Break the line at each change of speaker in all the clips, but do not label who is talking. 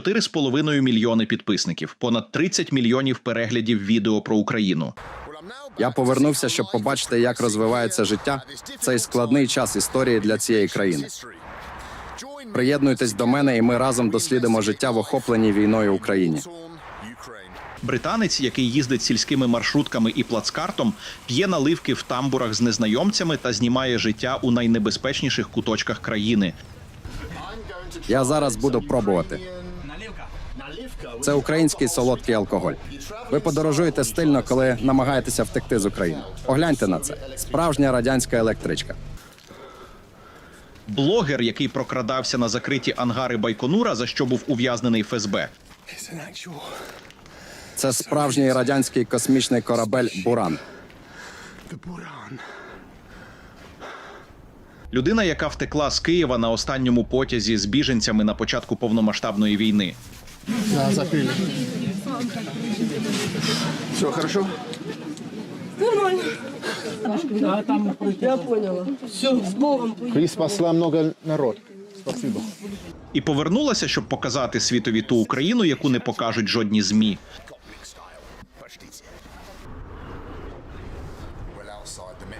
4,5 мільйони підписників, понад 30 мільйонів переглядів відео про Україну.
Я повернувся, щоб побачити, як розвивається життя цей складний час історії для цієї країни. Приєднуйтесь до мене, і ми разом дослідимо життя в охопленій війною Україні.
Британець, який їздить сільськими маршрутками і плацкартом, п'є наливки в тамбурах з незнайомцями та знімає життя у найнебезпечніших куточках країни.
Я зараз буду пробувати. Це український солодкий алкоголь. Ви подорожуєте стильно, коли намагаєтеся втекти з України. Погляньте на це. Справжня радянська електричка.
Блогер, який прокрадався на закриті ангари Байконура, за що був ув'язнений ФСБ.
Це справжній радянський космічний корабель Буран.
Людина, яка втекла з Києва на останньому потязі з біженцями на початку повномасштабної війни.
Да, закрыли. Все хорошо?
Нормально. Я поняла. Все, с Богом.
Ты спасла много народ. Спасибо.
І повернулася, щоб показати світові ту Україну, яку не покажуть жодні змі.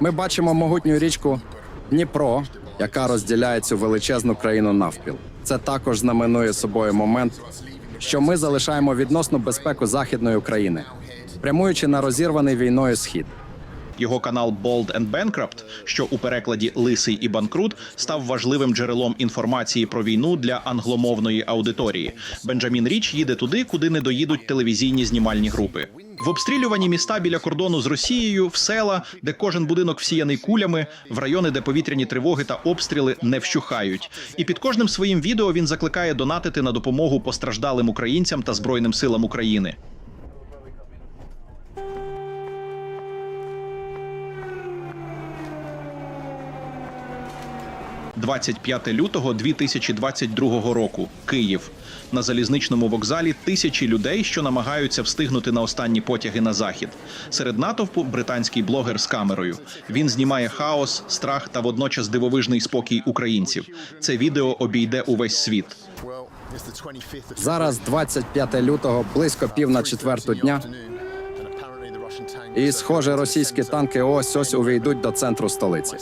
Ми бачимо могутню річку Дніпро, яка розділяє цю величезну країну навпіл. Це також знаменує собою момент, що ми залишаємо відносну безпеку західної України, прямуючи на розірваний війною схід.
Його канал Bold and Bankrupt, що у перекладі Лисий і банкрут, став важливим джерелом інформації про війну для англомовної аудиторії. Бенджамін Річ їде туди, куди не доїдуть телевізійні знімальні групи. В обстрілювані міста біля кордону з Росією, в села, де кожен будинок всіяний кулями, в райони, де повітряні тривоги та обстріли не вщухають. І під кожним своїм відео він закликає донатити на допомогу постраждалим українцям та збройним силам України. 25 лютого 2022 року. Київ. На залізничному вокзалі тисячі людей, що намагаються встигнути на останні потяги на захід. Серед натовпу британський блогер з камерою. Він знімає хаос, страх та водночас дивовижний спокій українців. Це відео обійде увесь світ.
Зараз 25 лютого, близько пів на четверту дня. І, схоже, російські танки ось ось увійдуть до центру столиці.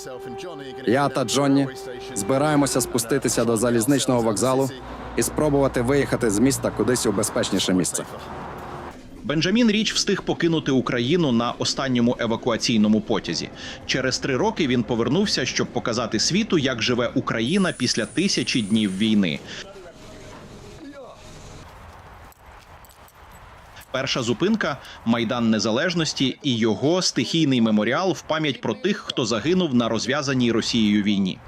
Я та Джонні збираємося спуститися до залізничного вокзалу і спробувати виїхати з міста кудись у безпечніше місце.
Бенджамін Річ встиг покинути Україну на останньому евакуаційному потязі. Через три роки він повернувся, щоб показати світу, як живе Україна після тисячі днів війни. Перша зупинка Майдан Незалежності і його стихійний меморіал в пам'ять про тих, хто загинув на розв'язаній Росією війні.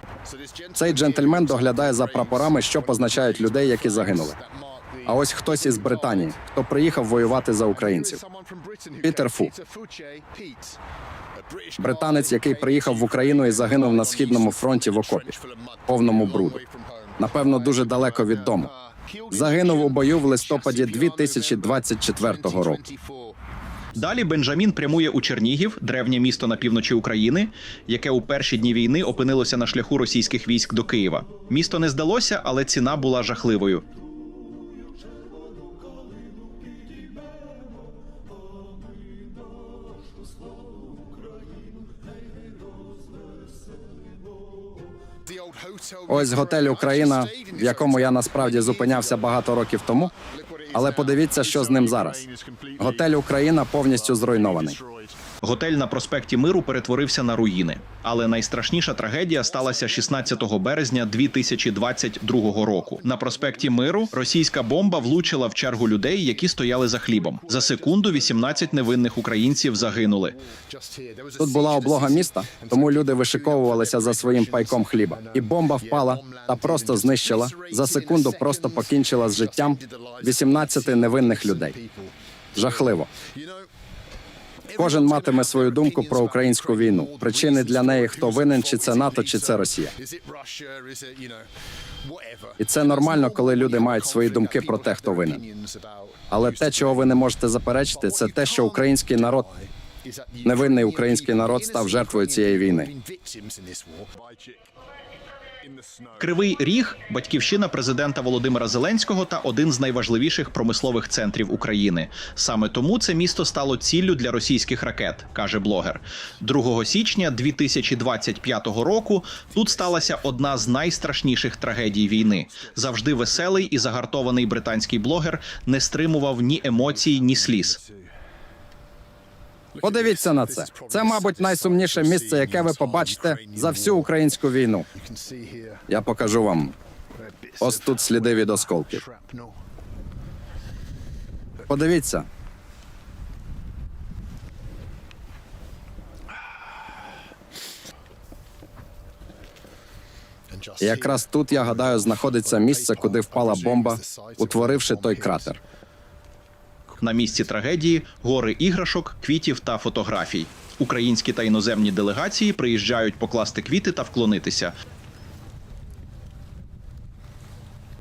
Цей джентльмен доглядає за прапорами, що позначають людей, які загинули. А ось хтось із Британії, хто приїхав воювати за українців. Пітер Фу. Британець, який приїхав в Україну і загинув на східному фронті в окопі, повному бруду. Напевно, дуже далеко від дому. Загинув у бою в листопаді 2024 року.
Далі Бенджамін прямує у Чернігів, древнє місто на півночі України, яке у перші дні війни опинилося на шляху російських військ до Києва. Місто не здалося, але ціна була жахливою.
Ось готель Україна, в якому я насправді зупинявся багато років тому. Але подивіться, що з ним зараз. Готель Україна повністю зруйнований.
Готель на проспекті Миру перетворився на руїни. Але найстрашніша трагедія сталася 16 березня 2022 року. На проспекті Миру російська бомба влучила в чергу людей, які стояли за хлібом. За секунду 18 невинних українців загинули.
Тут була облога міста, тому люди вишиковувалися за своїм пайком хліба. І бомба впала та просто знищила за секунду, просто покінчила з життям 18 невинних людей. Жахливо. Кожен матиме свою думку про українську війну. Причини для неї хто винен, чи це НАТО, чи це Росія. І це нормально, коли люди мають свої думки про те, хто винен. Але те, чого ви не можете заперечити, це те, що український народ, невинний український народ, став жертвою цієї війни.
Кривий Ріг батьківщина президента Володимира Зеленського та один з найважливіших промислових центрів України. Саме тому це місто стало ціллю для російських ракет, каже блогер. 2 січня 2025 року тут сталася одна з найстрашніших трагедій війни. Завжди веселий і загартований британський блогер не стримував ні емоцій, ні сліз.
Подивіться на це. Це, мабуть, найсумніше місце, яке ви побачите за всю українську війну. Я покажу вам. Ось тут сліди від осколків. Подивіться. І якраз тут, я гадаю, знаходиться місце, куди впала бомба, утворивши той кратер.
На місці трагедії гори іграшок, квітів та фотографій. Українські та іноземні делегації приїжджають покласти квіти та вклонитися.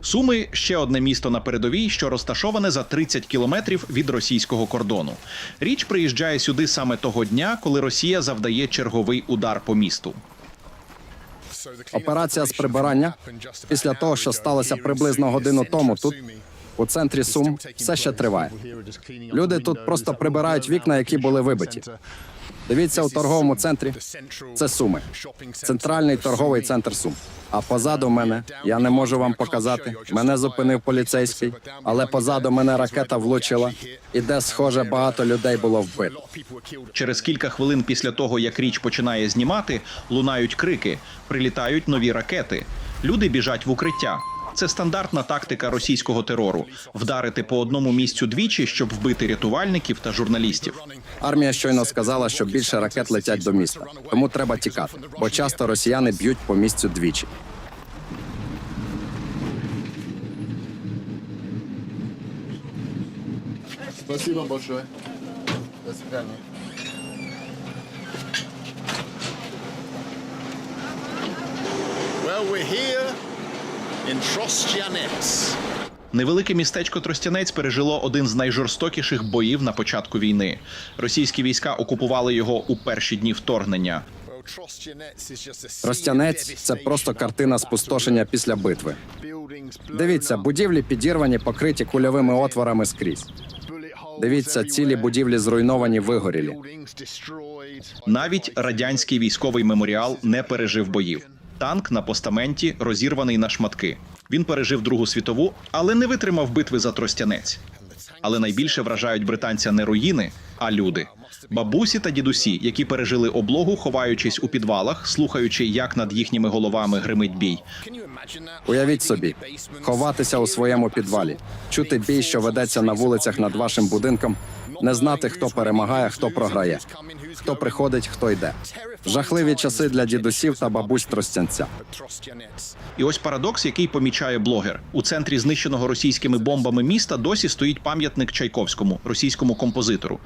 Суми ще одне місто на передовій, що розташоване за 30 кілометрів від російського кордону. Річ приїжджає сюди саме того дня, коли Росія завдає черговий удар по місту.
Операція з прибирання після того, що сталося приблизно годину тому тут, у центрі Сум, все ще триває. Люди тут просто прибирають вікна, які були вибиті. Дивіться у торговому центрі. Це Суми, центральний торговий центр Сум. А позаду мене я не можу вам показати. Мене зупинив поліцейський, але позаду мене ракета влучила, і де, схоже, багато людей було вбито.
Через кілька хвилин після того, як річ починає знімати, лунають крики, прилітають нові ракети. Люди біжать в укриття. Це стандартна тактика російського терору вдарити по одному місцю двічі, щоб вбити рятувальників та журналістів.
Армія щойно сказала, що більше ракет летять до міста, тому треба тікати, бо часто росіяни б'ють по місцю двічі.
Спасибо большое. До свидания.
Well, we're here in Trostianets.
Невелике містечко Тростянець пережило один з найжорстокіших боїв на початку війни. Російські війська окупували його у перші дні вторгнення.
Тростянець це просто картина спустошення після битви. Дивіться, будівлі підірвані, покриті кульовими отворами скрізь. Дивіться, цілі будівлі зруйновані, вигорілі.
Навіть радянський військовий меморіал не пережив боїв. Танк на постаменті розірваний на шматки. Він пережив Другу світову, але не витримав битви за Тростянець. Але найбільше вражають британця не руїни, а люди. Бабусі та дідусі, які пережили облогу, ховаючись у підвалах, слухаючи, як над їхніми головами гримить бій.
Уявіть собі, ховатися у своєму підвалі, чути бій, що ведеться на вулицях над вашим будинком, не знати, хто перемагає, хто програє, хто приходить, хто йде. Жахливі часи для дідусів та бабусь Тростянця.
І ось парадокс, який помічає блогер. У центрі знищеного російськими бомбами міста досі стоїть пам'ятник Чайковському, російському композитору.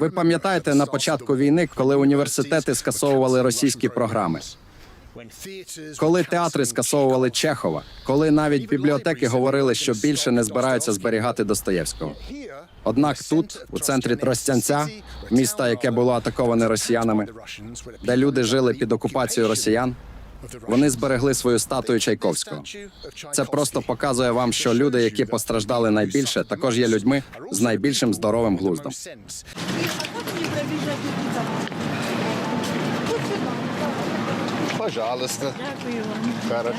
Ви пам'ятаєте на початку війни, коли університети скасовували російські програми, коли театри скасовували Чехова, коли навіть бібліотеки говорили, що більше не збираються зберігати Достоєвського. Однак тут, у центрі Тростянця, міста, яке було атаковане росіянами, де люди жили під окупацією росіян, вони зберегли свою статую Чайковського. Це просто показує вам, що люди, які постраждали найбільше, також є людьми з найбільшим здоровим глуздом.
Пожалуйста. Хорошо.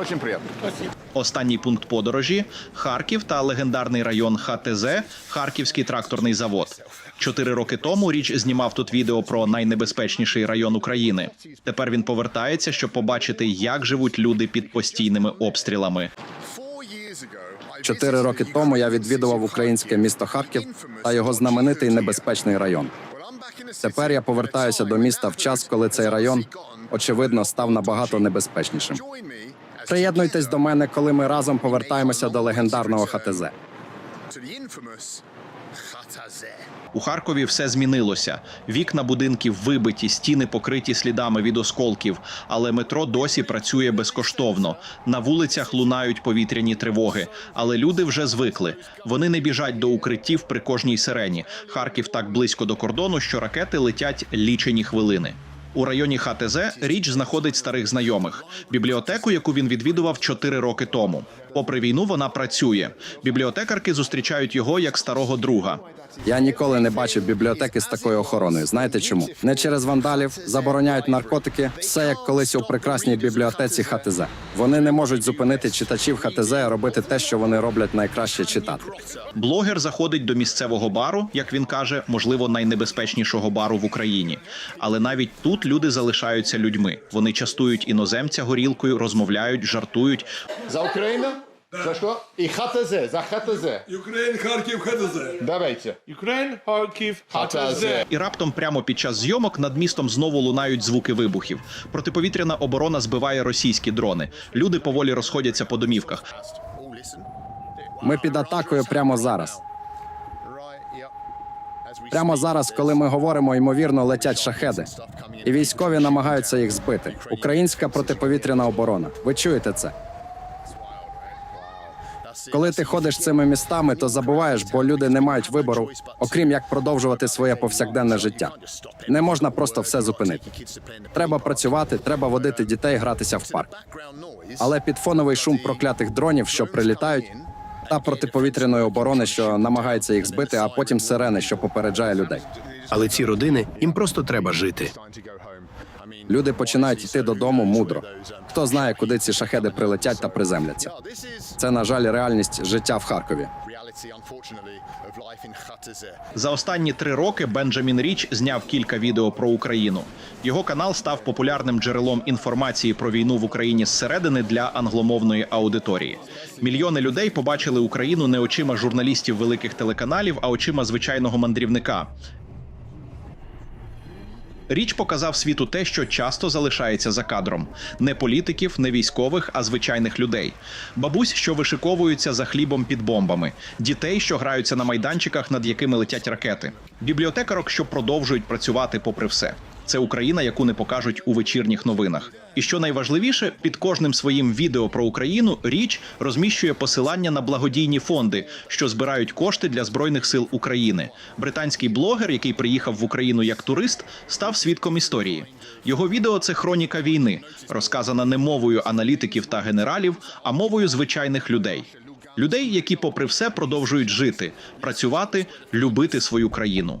Очень приятно.
Останній пункт подорожі Харків та легендарний район ХТЗ Харківський тракторний завод. Чотири роки тому річ знімав тут відео про найнебезпечніший район України. Тепер він повертається, щоб побачити, як живуть люди під постійними обстрілами.
Чотири роки тому я відвідував українське місто Харків та його знаменитий небезпечний район. Тепер я повертаюся до міста в час, коли цей район очевидно став набагато небезпечнішим. Приєднуйтесь до мене, коли ми разом повертаємося до легендарного ХТЗ.
У Харкові все змінилося. Вікна будинків вибиті, стіни покриті слідами від осколків, але метро досі працює безкоштовно. На вулицях лунають повітряні тривоги, але люди вже звикли. Вони не біжать до укриттів при кожній сирені. Харків так близько до кордону, що ракети летять лічені хвилини. У районі ХТЗ річ знаходить старих знайомих, бібліотеку, яку він відвідував 4 роки тому. Попри війну, вона працює. Бібліотекарки зустрічають його як старого друга.
Я ніколи не бачив бібліотеки з такою охороною. Знаєте чому? Не через вандалів, забороняють наркотики, все як колись у прекрасній бібліотеці ХТЗ. Вони не можуть зупинити читачів ХТЗ робити те, що вони роблять найкраще читати.
Блогер заходить до місцевого бару, як він каже, можливо, найнебезпечнішого бару в Україні. Але навіть тут люди залишаються людьми. Вони частують іноземця горілкою, розмовляють, жартують.
За Україну? За? І ХТЗ, за ХТЗ.
Ukraine, Kharkiv, HDZ.
Давайте.
Ukraine, Kharkiv,
ХТЗ.
І раптом прямо під час зйомок над містом знову лунають звуки вибухів. Протиповітряна оборона збиває російські дрони. Люди поволі розходяться по домівках.
Ми під атакою прямо зараз. Прямо зараз, коли ми говоримо, ймовірно, летять шахеди. І військові намагаються їх збити. Українська протиповітряна оборона. Ви чуєте це? Коли ти ходиш цими містами, то забуваєш, бо люди не мають вибору, окрім як продовжувати своє повсякденне життя. Не можна просто все зупинити. Треба працювати, треба водити дітей гратися в парк. Але під фоновий шум проклятих дронів, що прилітають, та протиповітряної оборони, що намагається їх збити, а потім сирени, що попереджає людей.
Але ці родини їм просто треба жити.
Люди починають йти додому мудро. Хто знає, куди ці шахеди прилетять та приземляться. Це, на жаль, реальність життя в Харкові.
За останні три роки Бенджамін Річ зняв кілька відео про Україну. Його канал став популярним джерелом інформації про війну в Україні зсередини для англомовної аудиторії. Мільйони людей побачили Україну не очима журналістів великих телеканалів, а очима звичайного мандрівника. Річ показав світу те, що часто залишається за кадром: не політиків, не військових, а звичайних людей. Бабусь, що вишиковуються за хлібом під бомбами, дітей, що граються на майданчиках, над якими летять ракети, бібліотекарок, що продовжують працювати попри все. Це Україна, яку не покажуть у вечірніх новинах. І що найважливіше, під кожним своїм відео про Україну річ розміщує посилання на благодійні фонди, що збирають кошти для збройних сил України. Британський блогер, який приїхав в Україну як турист, став свідком історії. Його відео це хроніка війни, розказана не мовою аналітиків та генералів, а мовою звичайних людей. Людей, які, попри все, продовжують жити, працювати, любити свою країну.